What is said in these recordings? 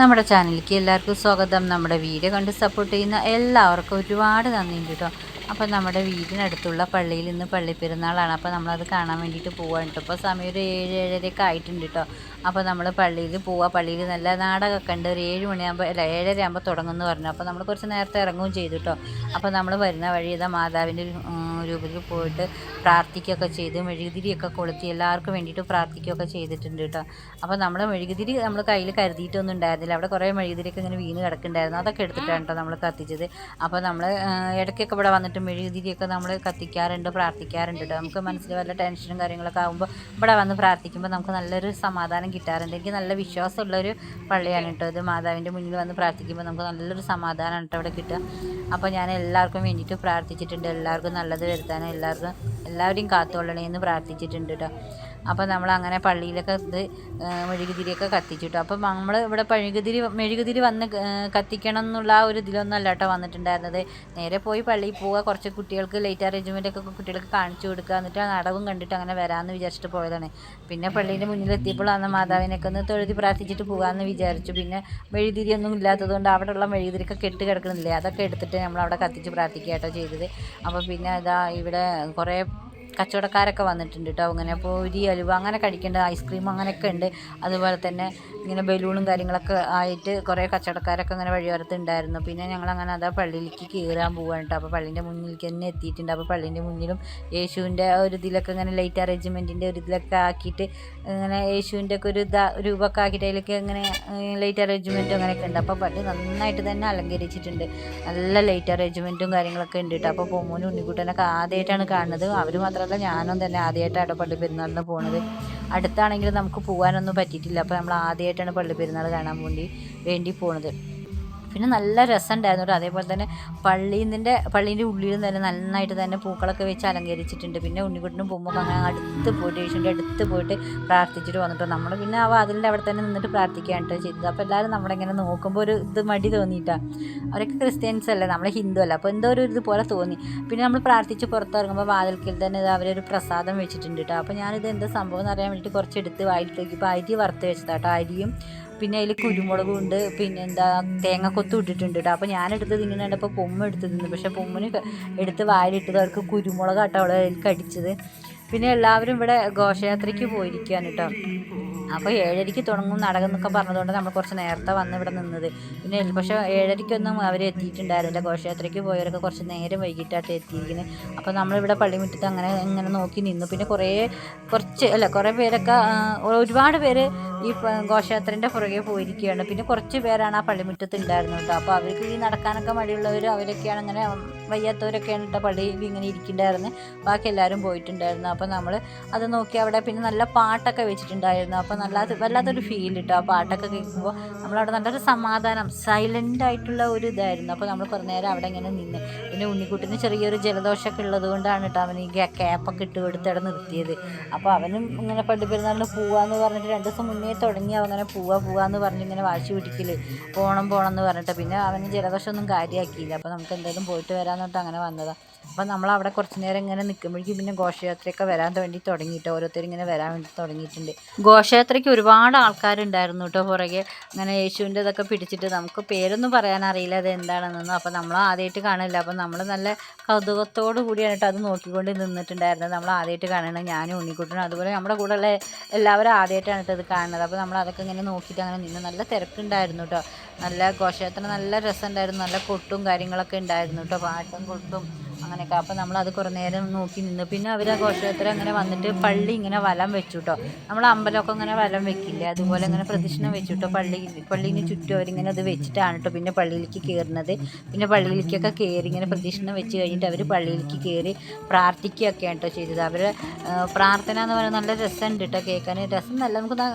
നമ്മുടെ ചാനലിലേക്ക് എല്ലാവർക്കും സ്വാഗതം. നമ്മുടെ വീഡിയോ കണ്ട് സപ്പോർട്ട് ചെയ്യുന്ന എല്ലാവർക്കും ഒരുപാട് നന്ദിയുണ്ട് കേട്ടോ അപ്പോൾ നമ്മുടെ വീടിനടുത്തുള്ള പള്ളിയിൽ നിന്ന് പള്ളി പെരുന്നാളാണ്. അപ്പോൾ നമ്മളത് കാണാൻ വേണ്ടിയിട്ട് പോവാണ് കേട്ടോ ഇപ്പോൾ സമയം ഒരു ഏഴ് ഏഴരയൊക്കെ ആയിട്ടുണ്ട് കേട്ടോ അപ്പോൾ നമ്മൾ പള്ളിയിൽ പോവുക പള്ളിയിൽ നല്ല നാടകമൊക്കെ ഉണ്ട്. ഒരു ഏഴ് മണിയാകുമ്പോൾ അല്ല ഏഴര ആകുമ്പോൾ തുടങ്ങുമെന്ന് പറഞ്ഞു. അപ്പോൾ നമ്മൾ കുറച്ച് നേരത്തെ ഇറങ്ങുകയും ചെയ്തു കേട്ടോ അപ്പോൾ നമ്മൾ വരുന്ന വഴി ഇതാ മാതാവിന്റെ രൂപത്തിൽ പോയിട്ട് പ്രാർത്ഥിക്കുകയൊക്കെ ചെയ്ത് മെഴുകുതിരിയൊക്കെ കൊളുത്തി എല്ലാവർക്കും വേണ്ടിയിട്ട് പ്രാർത്ഥിക്കുകയൊക്കെ ചെയ്തിട്ടുണ്ട് കേട്ടോ. അപ്പോൾ നമ്മൾ മെഴുകുതിരി നമ്മൾ കയ്യിൽ കരുതിയിട്ടൊന്നും ഉണ്ടായിരുന്നില്ല. അവിടെ കുറേ മെഴുകുതിരിയൊക്കെ ഇങ്ങനെ വീണ് കിടക്കുന്നുണ്ടായിരുന്നു. അതൊക്കെ എടുത്തിട്ടാണ് കേട്ടോ നമ്മൾ കത്തിച്ചത്. അപ്പോൾ നമ്മൾ ഇടയ്ക്കൊക്കെ ഇവിടെ വന്നിട്ട് മെഴുകുതിരിയൊക്കെ നമ്മൾ കത്തിക്കാറുണ്ട് പ്രാർത്ഥിക്കാറുണ്ട് കേട്ടോ. നമുക്ക് മനസ്സിൽ വല്ല ടെൻഷനും കാര്യങ്ങളൊക്കെ ആകുമ്പോൾ ഇവിടെ വന്ന് പ്രാർത്ഥിക്കുമ്പോൾ നമുക്ക് നല്ലൊരു സമാധാനം കിട്ടാറുണ്ട്. എനിക്ക് നല്ല വിശ്വാസമുള്ളൊരു പള്ളിയാണ് കേട്ടോ ഇത്. മാതാവിന്റെ മുന്നിൽ വന്ന് പ്രാർത്ഥിക്കുമ്പോൾ നമുക്ക് നല്ലൊരു സമാധാനമാണ് കേട്ടോ അവിടെ കിട്ടുക. അപ്പോൾ ഞാൻ എല്ലാവർക്കും വേണ്ടിയിട്ട് പ്രാർത്ഥിച്ചിട്ടുണ്ട്. എല്ലാവർക്കും നല്ലത് വരുത്താനും എല്ലാവർക്കും എല്ലാവരെയും കാത്തുകൊള്ളണേ എന്ന് പ്രാർത്ഥിച്ചിട്ടുണ്ട് കേട്ടോ അപ്പോൾ നമ്മൾ അങ്ങനെ പള്ളിയിലൊക്കെ ഇത് മെഴുകുതിരിയൊക്കെ കത്തിച്ചിട്ടു. അപ്പം നമ്മൾ ഇവിടെ മെഴുകുതിരി മെഴുകുതിരി വന്ന് കത്തിക്കണം എന്നുള്ള ആ ഒരു ഇതിലൊന്നും അല്ല കേട്ടോ വന്നിട്ടുണ്ടായിരുന്നത്. നേരെ പോയി പള്ളിയിൽ പോവുക കുറച്ച് കുട്ടികൾക്ക് ലൈറ്റ് അറേഞ്ച്മെന്റ് ഒക്കെ കുട്ടികൾക്ക് കാണിച്ചു കൊടുക്കുക എന്നിട്ട് നടവും കണ്ടിട്ട് അങ്ങനെ വരാമെന്ന് വിചാരിച്ചിട്ട് പോയതാണ്. പിന്നെ പള്ളീന്റെ അന്ന് മാതാവിനൊക്കെ ഒന്ന് തൊഴുതി പ്രാർത്ഥിച്ചിട്ട് പോകാമെന്ന് വിചാരിച്ചു. പിന്നെ മെഴുകുതിരിയൊന്നും ഇല്ലാത്തതുകൊണ്ട് അവിടെയുള്ള മെഴുകുതിരിയൊക്കെ കെട്ട് കിടക്കുന്നില്ലേ അതൊക്കെ എടുത്തിട്ട് നമ്മൾ അവിടെ കത്തിച്ച് പ്രാർത്ഥിക്കുക കേട്ടോ ചെയ്തത്. അപ്പോൾ പിന്നെ ഇതാ ഇവിടെ കുറേ കച്ചവടക്കാരൊക്കെ വന്നിട്ടുണ്ട് കേട്ടോ. അങ്ങനെ പൊരി അലുവ അങ്ങനെ കഴിക്കേണ്ട ഐസ്ക്രീം അങ്ങനെയൊക്കെ ഉണ്ട്. അതുപോലെ തന്നെ ഇങ്ങനെ ബലൂണും കാര്യങ്ങളൊക്കെ ആയിട്ട് കുറേ കച്ചവടക്കാരൊക്കെ അങ്ങനെ വഴിയോരത്തുണ്ടായിരുന്നു. പിന്നെ ഞങ്ങൾ അങ്ങനെ അതാ പള്ളിയിലേക്ക് കയറാൻ പോവാണ് കേട്ടോ. അപ്പോൾ പള്ളീന്റെ മുന്നിലേക്ക് തന്നെ എത്തിയിട്ടുണ്ട്. അപ്പോൾ പള്ളീന്റെ മുന്നിലും യേശുവിന്റെ ഒരു ഇതിലൊക്കെ ഇങ്ങനെ ലൈറ്റ് അറേഞ്ച്മെന്റിന്റെ ഒരു ഇതിലൊക്കെ ആക്കിയിട്ട് ഇങ്ങനെ യേശുവിന്റെ ഒക്കെ ഒരു ഇതാ രൂപമൊക്കെ ആക്കിയിട്ട് അതിലൊക്കെ ഇങ്ങനെ ലൈറ്റ് അറേഞ്ച്മെന്റും അങ്ങനെയൊക്കെ ഉണ്ട്. അപ്പോൾ പള്ളി നന്നായിട്ട് തന്നെ അലങ്കരിച്ചിട്ടുണ്ട്. നല്ല ലൈറ്റ് അറേഞ്ച്മെന്റും കാര്യങ്ങളൊക്കെ ഉണ്ട് കേട്ടോ. അപ്പോൾ പൊമ്മൂനും ഉണ്ണിക്കുട്ടനൊക്കെ ആദ്യമായിട്ടാണ് കാണുന്നത്. അവർ മാത്രമല്ല ഞാനും തന്നെ ആദ്യമായിട്ടാണ് പള്ളി പെരുന്നാളിന് പോണത്. അടുത്താണെങ്കിലും നമുക്ക് പോകാനൊന്നും പറ്റിയിട്ടില്ല. അപ്പോൾ നമ്മൾ ആദ്യമായിട്ടാണ് പള്ളി പെരുന്നാൾ കാണാൻ വേണ്ടി വേണ്ടി പോണത്. പിന്നെ നല്ല രസമുണ്ടായിരുന്നു കേട്ടോ. അതേപോലെ തന്നെ പള്ളീന്റെ പള്ളീന്റെ ഉള്ളിൽ തന്നെ നന്നായിട്ട് തന്നെ പൂക്കളൊക്കെ വെച്ച് അലങ്കരിച്ചിട്ടുണ്ട്. പിന്നെ ഉണ്ണിക്കുട്ടനും പോകുമ്പോൾ അങ്ങനെ അടുത്ത് പോയിട്ട് യേശുവിന്റെ അടുത്ത് പോയിട്ട് പ്രാർത്ഥിച്ചിട്ട് വന്നിട്ടോ നമ്മൾ പിന്നെ ആ അതിന്റെ അവിടെ തന്നെ നിന്നിട്ട് പ്രാർത്ഥിക്കുകയാണ് കേട്ടോ ചെയ്തത്. അപ്പോൾ എല്ലാവരും നമ്മളിങ്ങനെ നോക്കുമ്പോൾ ഒരു ഇത് മടി തോന്നിയിട്ടാണ് അവരൊക്കെ ക്രിസ്ത്യൻസ് അല്ലേ നമ്മൾ ഹിന്ദു അല്ല. അപ്പോൾ എന്തോ ഒരു ഇതുപോലെ തോന്നി. പിന്നെ നമ്മൾ പ്രാർത്ഥിച്ച് പുറത്തിറങ്ങുമ്പോൾ വാതിൽക്കൽ തന്നെ ഇത് അവരൊരു പ്രസാദം വെച്ചിട്ടുണ്ട് കേട്ടോ. അപ്പോൾ ഞാനിത് എന്താ സംഭവം എന്ന് അറിയാൻ വേണ്ടിയിട്ട് കുറച്ച് എടുത്ത് വായിൽ നോക്കിയപ്പോൾ അരി വറുത്ത് വെച്ചതാട്ടോ അരിയും പിന്നെ അതിൽ കുരുമുളകും ഉണ്ട് പിന്നെ എന്താ തേങ്ങ കൊത്തും ഇട്ടിട്ടുണ്ട് കേട്ടോ അപ്പോൾ ഇങ്ങനെയാണ് ഇപ്പോൾ പൊമ്മ എടുത്ത് തിന്നു പക്ഷേ പൊമ്മിന് എടുത്ത് വായിലിട്ടത് അവർക്ക് കുരുമുളകാട്ടോ അവളെ കടിച്ചത്. പിന്നെ എല്ലാവരും ഇവിടെ ഘോഷയാത്രയ്ക്ക് പോയിരിക്കുകയാണ് കേട്ടോ. അപ്പോൾ ഏഴരയ്ക്ക് തുടങ്ങും നാടകം എന്നൊക്കെ പറഞ്ഞതുകൊണ്ട് നമ്മൾ കുറച്ച് നേരത്തെ വന്ന് ഇവിടെ നിന്നത്. പിന്നെ പക്ഷേ ഏഴരയ്ക്കൊന്നും അവർ എത്തിയിട്ടുണ്ടായിരുന്നില്ല. ഘോഷയാത്രയ്ക്ക് പോയവരൊക്കെ കുറച്ച് നേരം വൈകിട്ടായിട്ട് എത്തിയിരിക്കുന്നത്. അപ്പോൾ നമ്മളിവിടെ പള്ളിമുറ്റത്ത് അങ്ങനെ ഇങ്ങനെ നോക്കി നിന്നു. പിന്നെ കുറേ കുറച്ച് അല്ല കുറേ പേരൊക്കെ ഒരുപാട് പേര് ഈ ഘോഷയാത്രേന്റെ പുറകെ പോയിരിക്കുകയാണ്. പിന്നെ കുറച്ച് പേരാണ് ആ പള്ളിമുറ്റത്ത് ഉണ്ടായിരുന്നത് കേട്ടോ. അപ്പോൾ അവർക്ക് ഈ നടക്കാനൊക്കെ മടിയുള്ളവർ അവരൊക്കെയാണ് അങ്ങനെ വയ്യാത്തവരൊക്കെയാണ് കേട്ടോ പള്ളിയിൽ ഇങ്ങനെ ഇരിക്കുന്നുണ്ടായിരുന്നു ബാക്കി എല്ലാവരും പോയിട്ടുണ്ടായിരുന്നു. അപ്പോൾ നമ്മൾ അത് നോക്കി അവിടെ പിന്നെ നല്ല പാട്ടൊക്കെ വെച്ചിട്ടുണ്ടായിരുന്നു. അപ്പോൾ നല്ല വല്ലാത്തൊരു ഫീൽ കിട്ടും ആ പാട്ടൊക്കെ കേൾക്കുമ്പോൾ നമ്മളവിടെ നല്ലൊരു സമാധാനം സൈലന്റ് ആയിട്ടുള്ള ഒരു ഇതായിരുന്നു. അപ്പോൾ നമ്മൾ കുറേ നേരം അവിടെ ഇങ്ങനെ നിന്ന്. പിന്നെ ഉണ്ണിക്കുട്ടിന് ചെറിയൊരു ജലദോഷമൊക്കെ ഉള്ളത് കൊണ്ടാണ് കേട്ടോ അവന് ഈ ക്യാപ്പൊക്കെ ഇട്ട് കൊടുത്ത് അവിടെ നിർത്തിയത്. അപ്പോൾ അവനും ഇങ്ങനെ പള്ളി പെരുന്നാളിന് പോവാന്ന് പറഞ്ഞിട്ട് രണ്ട് ദിവസം മുന്നേ തുടങ്ങി അവൻ അങ്ങനെ പോവാ പോവാന്ന് പറഞ്ഞ് ഇങ്ങനെ വാശി പിടിക്കൽ. പോകണം പോകണം എന്ന് പറഞ്ഞിട്ട്. പിന്നെ അവന് ജലദോഷമൊന്നും കാര്യമാക്കിയില്ല അപ്പോൾ നമുക്ക് എന്തായാലും പോയിട്ട് വരാമെന്ന് പറഞ്ഞിട്ട് അങ്ങനെ വന്നതാണ് അപ്പോൾ നമ്മൾ അവിടെ കുറച്ച് നേരം ഇങ്ങനെ നിൽക്കുമ്പോഴേക്കും പിന്നെ ഘോഷയാത്രയൊക്കെ വരാൻ വേണ്ടി തുടങ്ങിയിട്ട് ഓരോരുത്തർ ഇങ്ങനെ വരാൻ വേണ്ടി തുടങ്ങിയിട്ടുണ്ട്. ഘോഷയാത്രയ്ക്ക് ഒരുപാട് ആൾക്കാരുണ്ടായിരുന്നു കേട്ടോ പുറകെ. അങ്ങനെ യേശുവിന്റെ ഇതൊക്കെ പിടിച്ചിട്ട് നമുക്ക് പേരൊന്നും പറയാൻ അറിയില്ല അത് എന്താണെന്നൊന്നും. അപ്പോൾ നമ്മൾ ആദ്യമായിട്ട് കാണില്ല അപ്പോൾ നമ്മൾ നല്ല കൗതുകത്തോടു കൂടിയാണ് കേട്ടോ അത് നോക്കിക്കൊണ്ട് നിന്നിട്ടുണ്ടായിരുന്നത്. നമ്മൾ ആദ്യമായിട്ട് കാണണം ഞാനും ഉണ്ണിക്കുട്ടനും. അതുപോലെ നമ്മുടെ കൂടെയുള്ള എല്ലാവരും ആദ്യമായിട്ടാണ് കേട്ടോ ഇത് കാണുന്നത്. അപ്പോൾ നമ്മൾ അതൊക്കെ ഇങ്ങനെ നോക്കിയിട്ട് അങ്ങനെ നിന്ന് നല്ല തിരക്കുണ്ടായിരുന്നു കേട്ടോ. നല്ല ഘോഷയാത്ര നല്ല രസമുണ്ടായിരുന്നു. നല്ല കൊട്ടും കാര്യങ്ങളൊക്കെ ഉണ്ടായിരുന്നു കേട്ടോ. പാട്ടും കൊട്ടും അങ്ങനെയൊക്കെ. നമ്മൾ അത് കുറേ നേരം നോക്കി നിന്നു. പിന്നെ അവർ ആ ഘോഷയാത്ര അങ്ങനെ വന്നിട്ട് പള്ളി ഇങ്ങനെ വലം വെച്ചു കേട്ടോ നമ്മൾ അമ്പലമൊക്കെ ഇങ്ങനെ വലം വെക്കില്ലേ? അതുപോലെ ഇങ്ങനെ പ്രദക്ഷിണം വെച്ചു കേട്ടോ പള്ളി പള്ളിന് ചുറ്റും അവരിങ്ങനെ അത് വെച്ചിട്ടാണ് കേട്ടോ പിന്നെ പള്ളിയിലേക്ക് കയറുന്നത് പിന്നെ പള്ളിയിലേക്കൊക്കെ കയറി ഇങ്ങനെ പ്രദക്ഷിണം വെച്ച് കഴിഞ്ഞിട്ട് അവർ പള്ളിയിലേക്ക് കയറി പ്രാർത്ഥിക്കുകയൊക്കെയാണ് കേട്ടോ ചെയ്തത്. അവരുടെ പ്രാർത്ഥന എന്ന് പറയുന്നത് നല്ല രസമുണ്ട് കേട്ടോ കേൾക്കാൻ. രസം നല്ല നമുക്ക്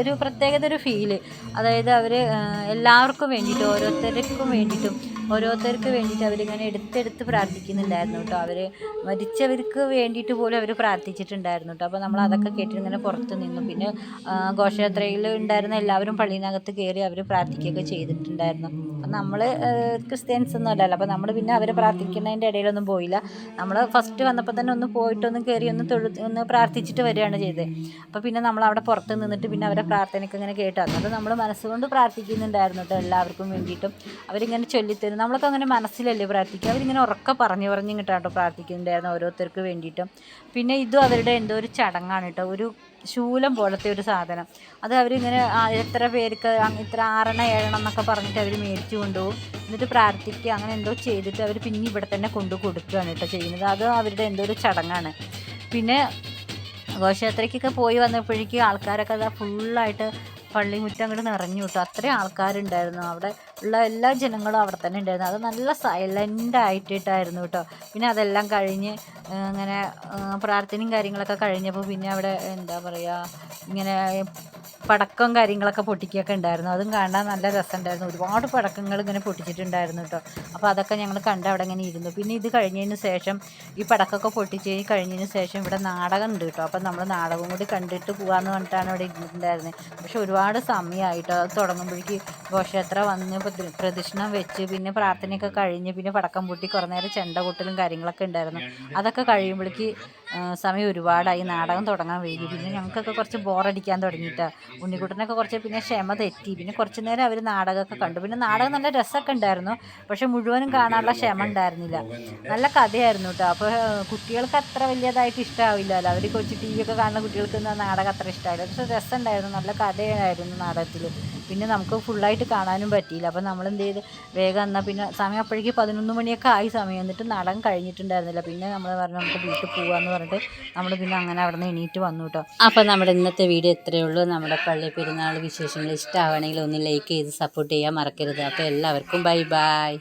ഒരു പ്രത്യേകത ഒരു ഫീൽ അതായത് അവർ എല്ലാവർക്കും വേണ്ടിയിട്ട് ഓരോരുത്തർക്കും വേണ്ടിയിട്ടും ഓരോരുത്തർക്ക് വേണ്ടിയിട്ട് അവരിങ്ങനെ എടുത്തെടുത്ത് പ്രാർത്ഥിക്കുന്നുണ്ടായിരുന്നു കേട്ടോ. അവർ മരിച്ചവർക്ക് വേണ്ടിയിട്ട് പോലും അവർ പ്രാർത്ഥിച്ചിട്ടുണ്ടായിരുന്നു കേട്ടോ. അപ്പോൾ നമ്മൾ അതൊക്കെ കേട്ടിട്ട് ഇങ്ങനെ പുറത്ത് നിന്നു. പിന്നെ ഘോഷയാത്രയിൽ ഉണ്ടായിരുന്ന എല്ലാവരും പള്ളിനകത്ത് കയറി അവർ പ്രാർത്ഥിക്കുകയൊക്കെ ചെയ്തിട്ടുണ്ടായിരുന്നു. അപ്പം നമ്മൾ ക്രിസ്ത്യൻസ് ഒന്നും അല്ലല്ലോ. അപ്പോൾ നമ്മൾ പിന്നെ അവരെ പ്രാർത്ഥിക്കുന്നതിന്റെ ഇടയിലൊന്നും പോയില്ല. നമ്മൾ ഫസ്റ്റ് വന്നപ്പോൾ തന്നെ ഒന്ന് പോയിട്ടൊന്ന് കയറി ഒന്ന് തൊഴു ഒന്ന് പ്രാർത്ഥിച്ചിട്ട് വരികയാണ് ചെയ്തത്. അപ്പോൾ പിന്നെ നമ്മൾ അവിടെ പുറത്ത് നിന്നിട്ട് പിന്നെ അവരെ പ്രാർത്ഥനയ്ക്ക് ഇങ്ങനെ കേട്ടു. അതുകൊണ്ട് നമ്മൾ മനസ്സുകൊണ്ട് പ്രാർത്ഥിക്കുന്നുണ്ടായിരുന്നു കേട്ടോ എല്ലാവർക്കും വേണ്ടിയിട്ടും. അവരിങ്ങനെ ചൊല്ലിത്തരും നമ്മളൊക്കെ അങ്ങനെ മനസ്സിലല്ലേ പ്രാർത്ഥിക്കുക? അവരിങ്ങനെ ഉറക്കെ പറഞ്ഞു പറഞ്ഞ് കേട്ടോ പ്രാർത്ഥിക്കുന്നുണ്ടായിരുന്നു ഓരോരുത്തർക്ക് വേണ്ടിയിട്ടും. പിന്നെ ഇതും അവരുടെ എന്തോ ഒരു ചടങ്ങാണ് കേട്ടോ. ഒരു ശൂലം പോലത്തെ ഒരു സാധനം. അത് അവരിങ്ങനെ എത്ര പേർക്ക് ഇത്ര ആറെണ്ണം ഏഴെണ്ണം എന്നൊക്കെ പറഞ്ഞിട്ട് അവർ മേടിച്ചു കൊണ്ടുപോകും. എന്നിട്ട് പ്രാർത്ഥിക്കുക അങ്ങനെ എന്തോ ചെയ്തിട്ട് അവർ പിന്നെ ഇവിടെ തന്നെ കൊണ്ടു കൊടുക്കുകയാണ് കേട്ടോ ചെയ്യുന്നത്. അത് അവരുടെ എന്തോ ഒരു ചടങ്ങാണ്. പിന്നെ ഘോഷയാത്രയ്ക്കൊക്കെ പോയി വന്നപ്പോഴേക്കും ആൾക്കാരൊക്കെ അതാ ഫുള്ളായിട്ട് പള്ളിമുറ്റം അങ്ങോട്ട് നിറഞ്ഞു കിട്ടും. അത്രയും ആൾക്കാരുണ്ടായിരുന്നു അവിടെ. ഉള്ള എല്ലാ ജനങ്ങളും അവിടെ തന്നെ ഉണ്ടായിരുന്നു. അത് നല്ല സൈലന്റ് ആയിട്ടിട്ടായിരുന്നു കേട്ടോ. പിന്നെ അതെല്ലാം കഴിഞ്ഞ് ഇങ്ങനെ പ്രാർത്ഥനയും കാര്യങ്ങളൊക്കെ കഴിഞ്ഞപ്പോൾ പിന്നെ അവിടെ എന്താ പറയുക ഇങ്ങനെ പടക്കം കാര്യങ്ങളൊക്കെ പൊട്ടിക്കുകയൊക്കെ ഉണ്ടായിരുന്നു. അതും കാണാൻ നല്ല രസമുണ്ടായിരുന്നു. ഒരുപാട് പടക്കങ്ങൾ ഇങ്ങനെ പൊട്ടിച്ചിട്ടുണ്ടായിരുന്നു കേട്ടോ. അപ്പോൾ അതൊക്കെ ഞങ്ങൾ കണ്ട് അവിടെ ഇങ്ങനെ ഇരുന്നു. പിന്നെ ഇത് കഴിഞ്ഞതിന് ശേഷം ഈ പടക്കമൊക്കെ പൊട്ടിച്ച് കഴിഞ്ഞതിന് ശേഷം ഇവിടെ നാടകം ഉണ്ട് കേട്ടോ. അപ്പോൾ നമ്മൾ നാടകം കൂടി കണ്ടിട്ട് പോകാമെന്ന് പറഞ്ഞിട്ടാണ് ഇവിടെ ഇരുന്നിട്ടുണ്ടായിരുന്നത്. പക്ഷെ ഒരുപാട് സമയമായിട്ടോ. അത് തുടങ്ങുമ്പോഴേക്ക് ഘോഷയാത്ര വന്ന് പ്രദക്ഷിണം വെച്ച് പിന്നെ പ്രാർത്ഥനയൊക്കെ കഴിഞ്ഞ് പിന്നെ പടക്കം പൊട്ടി കുറേ നേരം ചെണ്ട കൊട്ടലും കാര്യങ്ങളൊക്കെ ഉണ്ടായിരുന്നു. അതൊക്കെ കഴിയുമ്പോഴേക്ക് സമയം ഒരുപാടായി. നാടകം തുടങ്ങാൻ വൈകി. പിന്നെ ഞങ്ങൾക്കൊക്കെ കുറച്ച് ബോറടിക്കാൻ തുടങ്ങിയിട്ടാണ് ഉണ്ണിക്കുട്ടനൊക്കെ കുറച്ച് പിന്നെ ക്ഷമ തെറ്റി. പിന്നെ കുറച്ച് നേരം അവർ നാടകമൊക്കെ കണ്ടു. പിന്നെ നാടകം നല്ല രസമൊക്കെ ഉണ്ടായിരുന്നു. പക്ഷെ മുഴുവനും കാണാനുള്ള ക്ഷമ ഉണ്ടായിരുന്നില്ല. നല്ല കഥയായിരുന്നു കേട്ടോ. അപ്പോൾ കുട്ടികൾക്ക് അത്ര വലിയതായിട്ട് ഇഷ്ടമാവില്ലല്ലോ അവർ കൊച്ചു ടി വി ഒക്കെ കാണുന്ന കുട്ടികൾക്ക് നാടകം അത്ര ഇഷ്ടമായില്ല പക്ഷെ രസമുണ്ടായിരുന്നു. നല്ല കഥയായിരുന്നു നാടകത്തിൽ. പിന്നെ നമുക്ക് ഫുള്ളായിട്ട് കാണാനും പറ്റിയില്ല. അപ്പോൾ നമ്മൾ എന്ത് ചെയ്ത്? വേഗം എന്നാൽ പിന്നെ സമയം അപ്പോഴേക്ക് പതിനൊന്ന് മണിയൊക്കെ ആയി സമയം. എന്നിട്ട് നാടകം കഴിഞ്ഞിട്ടുണ്ടായിരുന്നില്ല. പിന്നെ നമ്മൾ പറഞ്ഞു നമുക്ക് വീട്ടിൽ പോകാമെന്ന് പറഞ്ഞിട്ട് നമ്മൾ പിന്നെ അങ്ങനെ അവിടെ നിന്ന് എണീറ്റ് വന്നു കേട്ടോ അപ്പോൾ നമ്മുടെ ഇന്നത്തെ വീഡിയോ ഇത്രയേ ഉള്ളൂ. നമ്മുടെ പള്ളി പെരുന്നാൾ വിശേഷങ്ങൾ ഇഷ്ടമാവണമെങ്കിൽ ഒന്ന് ലൈക്ക് ചെയ്ത് സപ്പോർട്ട് ചെയ്യാൻ മറക്കരുത്. അപ്പോൾ എല്ലാവർക്കും ബൈ ബൈ